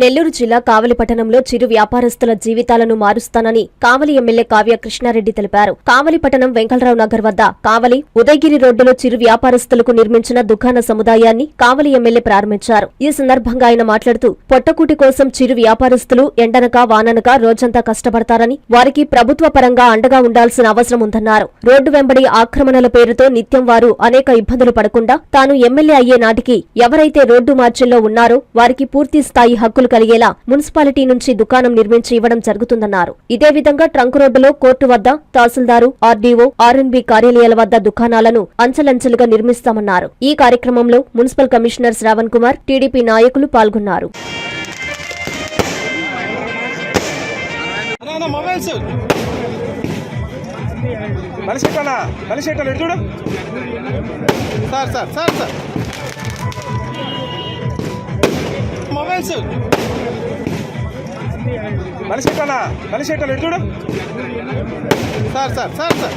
నెల్లూరు జిల్లా కావలి పట్టణంలో చిరు వ్యాపారస్తుల జీవితాలను మారుస్తానని కావలి ఎమ్మెల్యే కావ్య కృష్ణారెడ్డి తెలిపారు. కావలి పట్టణం వెంకటరావు నగర్ వద్ద కావలి ఉదయగిరి రోడ్డులో చిరు వ్యాపారస్తులకు నిర్మించిన దుకాణ సముదాయాన్ని కావలి ఎమ్మెల్యే ప్రారంభించారు. ఈ సందర్భంగా ఆయన మాట్లాడుతూ పొట్టకూటి కోసం చిరు వ్యాపారస్తులు ఎండనక వాననక రోజంతా కష్టపడతారని వారికి ప్రభుత్వ పరంగా అండగా ఉండాల్సిన అవసరం ఉందన్నారు. రోడ్డు వెంబడి ఆక్రమణల పేరుతో నిత్యం వారు అనేక ఇబ్బందులు పడకుండా తాను ఎమ్మెల్యే అయ్యే నాటికి ఎవరైతే రోడ్డు మార్చిల్లో ఉన్నారో వారికి పూర్తి స్థాయి హక్కులు కలిగేలా మున్సిపాలిటీ నుంచి దుకాణం నిర్మించి ఇవ్వడం జరుగుతుందన్నారు. ఇదే విధంగా ట్రంక్ రోడ్డులో కోర్టు వద్ద తహసీల్దారు ఆర్డీఓ ఆర్ఎన్బి కార్యాలయాల వద్ద దుకాణాలను అంచెలంచెలుగా నిర్మిస్తామన్నారు. ఈ కార్యక్రమంలో municipal commissioner Shravan Kumar TDP నాయకులు పాల్గొన్నారు. అన్నా కలిసి చూడు. Sir sir sir sir. Mobiles. కలిసేటనా కలిసేటలు ఎటు చూడు. Sir sir sir sir.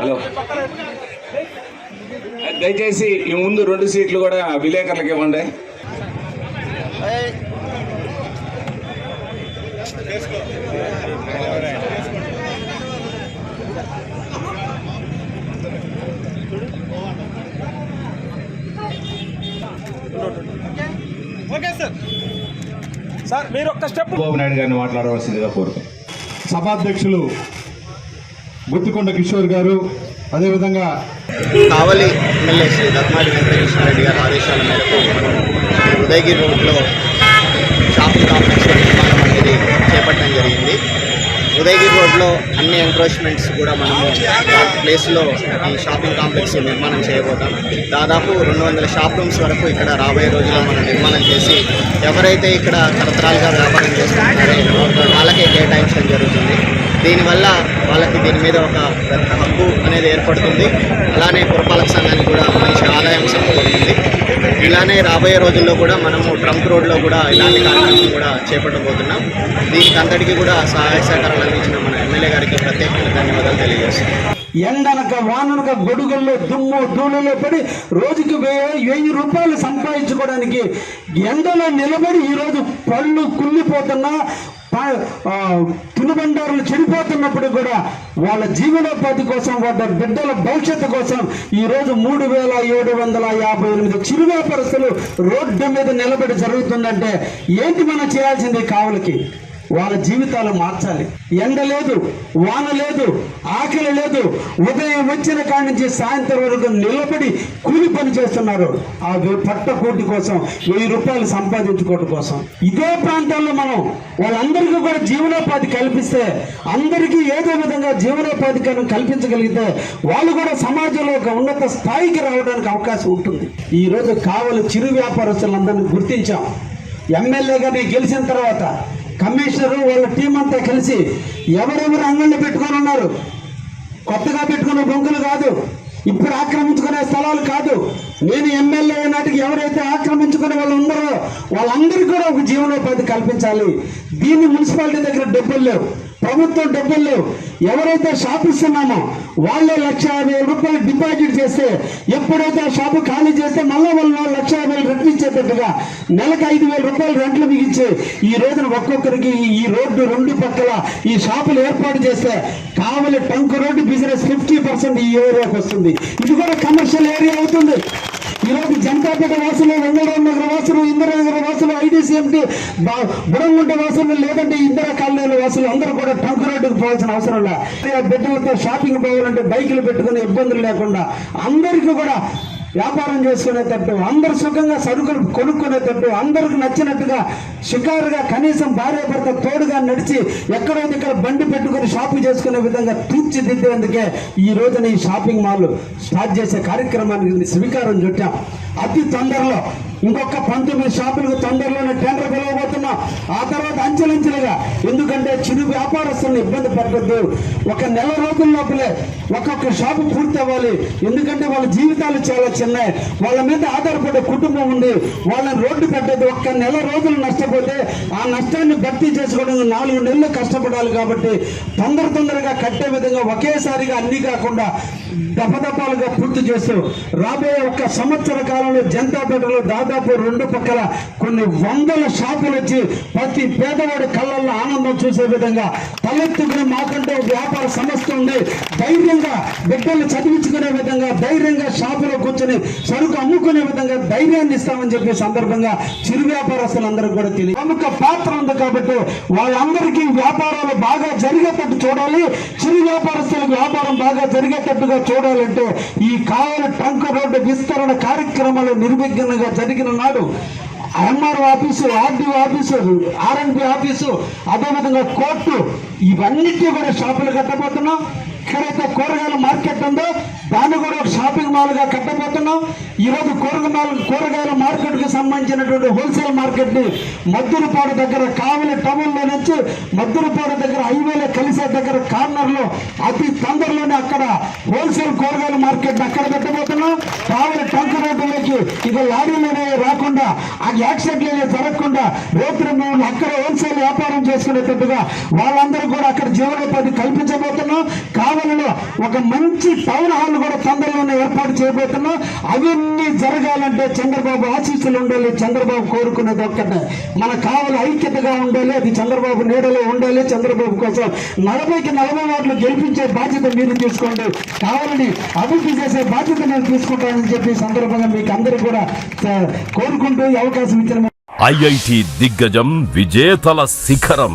Hello. దయచేసి ఈ ముందు రెండు సీట్లు కూడా విలేకరులకు ఇవ్వండి. Okay sir. సార్ మీరు ఒక్క స్టెప్ చంద్రబాబు నాయుడు గారిని మాట్లాడవలసిందిగా కోరుతాం. సభాధ్యక్షులు గుత్తికొండ కిషోర్ గారు అదేవిధంగా కావలి ఎమ్మెల్యే శ్రీ దత్మాడి వెంకటకృష్ణారెడ్డి గారి ఆదేశాల మేరకు ఉదయగిరి రోడ్లో షాపింగ్ కాంప్లెక్స్ చేపట్టడం జరిగింది. ఉదయగిరి రోడ్లో అన్ని ఎంక్రోచ్మెంట్స్ కూడా మనము ఆ ప్లేస్లో ఈ షాపింగ్ కాంప్లెక్స్ నిర్మాణం చేయబోతాం. దాదాపు రెండు వందల షాప్ రూమ్స్ వరకు ఇక్కడ రాబోయే రోజుల్లో మనం నిర్మాణం చేసి ఎవరైతే ఇక్కడ తరతరాలుగా వ్యాపారం చేస్తున్నారో వాళ్ళకే కేటాయించడం జరుగుతుంది. దీనివల్ల వాళ్ళకి దీని మీద ఒక పెద్ద హక్కు అనేది ఏర్పడుతుంది. అలానే పురపాలక సంఘానికి కూడా మంచి ఆదాయం సమకూరుతుంది ఇలానే రాబోయే రోజుల్లో కూడా మనము ట్రంప్ రోడ్లో కూడా ఇలాంటి కార్యక్రమం కూడా చేపట్టబోతున్నాం. దీనికి అంతటికీ కూడా సహాయ సహకారాలు అందించిన మన ఎమ్మెల్యే గారికి ప్రత్యేకంగా ధన్యవాదాలు తెలియజేస్తున్నాం. ఎండనక వాననక గొడుగుల్లో దుమ్ము ధూళిలో పడి రోజుకి వెయ్యి వెయ్యి రూపాయలు సంపాదించుకోవడానికి ఎండలో నిలబడి ఈరోజు పళ్ళు కుళ్ళిపోతున్నా. తినుబండారులు చెడిపోతున్నప్పుడు కూడా వాళ్ళ జీవనోపాధి కోసం వాళ్ళ బిడ్డల భవిష్యత్తు కోసం ఈరోజు మూడు వేల ఏడు వందల యాభై ఎనిమిది చిరు వ్యాపారస్తులు రోడ్డు మీద నిలబడి జరుగుతుందంటే ఏంటి మనం చేయాల్సింది కావులకి? వాళ్ళ జీవితాలు మార్చాలి. ఎండ లేదు వాన లేదు ఆకలి లేదు. ఉదయం వచ్చిన కాడి నుంచి సాయంత్రం వరకు నిలబడి కూలి పని చేస్తున్నారు. ఆ పట్ట కోటి కోసం వెయ్యి రూపాయలు సంపాదించుకోవడం కోసం. ఇదే ప్రాంతాల్లో మనం వాళ్ళందరికీ కూడా జీవనోపాధి కల్పిస్తే అందరికీ ఏదో విధంగా జీవనోపాధి కల్పించగలిగితే వాళ్ళు కూడా సమాజంలో ఒక ఉన్నత స్థాయికి రావడానికి అవకాశం ఉంటుంది. ఈ రోజు కావలి చిరు వ్యాపారస్తులందరినీ గుర్తించాం. ఎమ్మెల్యేగా నేను గెలిచిన తర్వాత కమిషనరు వాళ్ళ టీం అంతా కలిసి ఎవరెవరు అంగళ్ళు పెట్టుకొని ఉన్నారు. కొత్తగా పెట్టుకున్న బొంకులు కాదు ఇప్పుడు ఆక్రమించుకునే స్థలాలు కాదు. నేను ఎమ్మెల్యే నాటికి ఎవరైతే ఆక్రమించుకునే వాళ్ళు ఉన్నారో వాళ్ళందరికీ కూడా ఒక జీవనోపాధి కల్పించాలి. దీన్ని మున్సిపాలిటీ దగ్గర డబ్బులు లేవు. ప్రభుత్వం డబ్బులు లేవు ఎవరైతే షాప్ ఇస్తున్నామో వాళ్ళే లక్ష యాభై వేల రూపాయలు డిపాజిట్ చేస్తే ఎప్పుడైతే ఆ షాపు ఖాళీ చేస్తే మళ్ళీ వాళ్ళు లక్ష యాభై వేలు రెంట్లు ఇచ్చేటట్టుగా నెలకు ఐదు వేల రూపాయలు రెంట్లు మిగిల్చి ఈ రోజున ఒక్కొక్కరికి ఈ- ఈ రోడ్డు రెండు పక్కల ఈ షాపులు ఏర్పాటు చేస్తే Kavali trunk road business fifty percent ఈ ఏరియాకి వస్తుంది. ఇది కూడా కమర్షియల్ ఏరియా అవుతుంది. ఈరోజు జనతాపేట వాసులు వెంగళరావు నగర వాసులు ఇందిరానగర్ బుడంగుంట వాసులు లేదంటే ఇందిరా కాలనీల వాసులు అందరూ కూడా ట్రంక్ రోడ్డుకు పోవాల్సిన అవసరం లే. బిడ్డలతో షాపింగ్ పోవాలంటే బైకులు పెట్టుకునే ఇబ్బందులు లేకుండా అందరికీ కూడా వ్యాపారం చేసుకునేటట్టు అందరు సుఖంగా సరుకులు కొనుక్కునేటట్టు అందరికి నచ్చినట్టుగా షికారుగా కనీసం భార్య భర్త తోడుగా నడిచి ఎక్కడైతే ఇక్కడ బండి పెట్టుకుని షాపింగ్ చేసుకునే విధంగా తీర్చిదిద్దేందుకే ఈ రోజున ఈ షాపింగ్ మాల్ స్టార్ట్ చేసే కార్యక్రమానికి శ్రీకారం చుట్టాం. అతి తొందరలో ఇంకొక పంతొమ్మిది షాపులకు తొందరలోనే టెండర్ పిలవబోతున్నాం ఆ తర్వాత అంచెలంచెలుగా. ఎందుకంటే చిరు వ్యాపారస్తులను ఇబ్బంది పడద్దు ఒక నెల రోజుల లోపలే ఒక్కొక్క షాపు పూర్తి అవ్వాలి ఎందుకంటే వాళ్ళ జీవితాలు చాలా చిన్నవి వాళ్ళ మీద ఆధారపడే కుటుంబం ఉంది. వాళ్ళని రోడ్డు పెట్టద్దు. ఒక్క నెల రోజులు నష్టపోతే ఆ నష్టాన్ని భర్తీ చేసుకోవడం నాలుగు నెలలు కష్టపడాలి కాబట్టి తొందర తొందరగా కట్టే విధంగా ఒకేసారిగా అన్ని కాకుండా దపదపాలుగా పూర్తి చేస్తూ రాబోయే ఒక సంవత్సర కాలంలో జనతాపేటలో దాదాపు రెండు పక్కల కొన్ని వందల షాపులు వచ్చి ప్రతి పేదవాడి కళ్ళల్లో ఆనందం చూసే విధంగా తలెత్తుకుని మాకంటే వ్యాపార సంస్థ ఉంది. ధైర్యంగా బిడ్డలు చదివించుకునే విధంగా ధైర్యంగా షాపులో కూర్చొని సరుకు అమ్ముకునే విధంగా ధైర్యాన్ని ఇస్తామని చెప్పే సందర్భంగా చిరు వ్యాపారస్తులందరూ కూడా తెలియదు. ప్రముఖ పాత్ర ఉంది కాబట్టి వాళ్ళందరికీ వ్యాపారాలు బాగా జరిగేటట్టు చూడాలి. చిరు వ్యాపారస్తులకు వ్యాపారం బాగా జరిగేటట్టుగా చూడాలంటే ఈ కావాలి టంక రోడ్డు విస్తరణ కార్యక్రమం కార్యక్రమాలు నిర్విఘ్నంగా జరిగిన నాడు MRO office RDO office RNP office అదేవిధంగా కోర్టు ఇవన్నిటి కూడా షాపులు కట్టబోతున్నాం. ఎక్కడైతే కూరగాయల మార్కెట్ ఉందో దాన్ని కూడా ఒక షాపింగ్ మాల్ కట్టబోతున్నాం. ఈరోజు కూరగాయల కూరగాయల మార్కెట్కి సంబంధించినటువంటి హోల్సేల్ మార్కెట్ని మద్దులపాడు దగ్గర కావలి టౌన్లో నుంచి మద్దులపాడు దగ్గర హైవేలో కలిసే దగ్గర కార్నర్లో అతి తొందరలోనే అక్కడ హోల్సేల్ కూరగాయల మార్కెట్ అక్కడ పెట్టబోతున్నాం. కావలి టంక రోడ్డులోకి ఇక లారీలోనే రాకుండా ఆ యాక్సిడెంట్లు జరగకుండా రేపు మేము అక్కడ హోల్సేల్ వ్యాపారం చేసుకునేటట్టుగా వాళ్ళందరూ కూడా అక్కడ జీవనోపాధి కల్పించబోతున్నాం. కావలిలో ఒక మంచి టౌన్ హాల్ కూడా తొందరలోనే ఏర్పాటు చేయబోతున్నాం. అవన్నీ జరగాలంటే చంద్రబాబు ఆశీస్సులు ఉండాలి. చంద్రబాబు కోరుకునేది ఒక్కటే మన కావాలి ఐక్యతగా ఉండాలి. అది చంద్రబాబు నీడలో ఉండాలి. చంద్రబాబు కోసం నలభైకి నలభై వాటిలో గెలిపించే బాధ్యత మీరు తీసుకోండి. కావాలని అభివృద్ధి చేసే బాధ్యత నేను తీసుకుంటానని చెప్పి సందర్భంగా మీకు అందరూ కూడా కోరుకుంటూ అవకాశం ఇచ్చిన ఐఐటి దిగ్గజం విజేతల శిఖరం.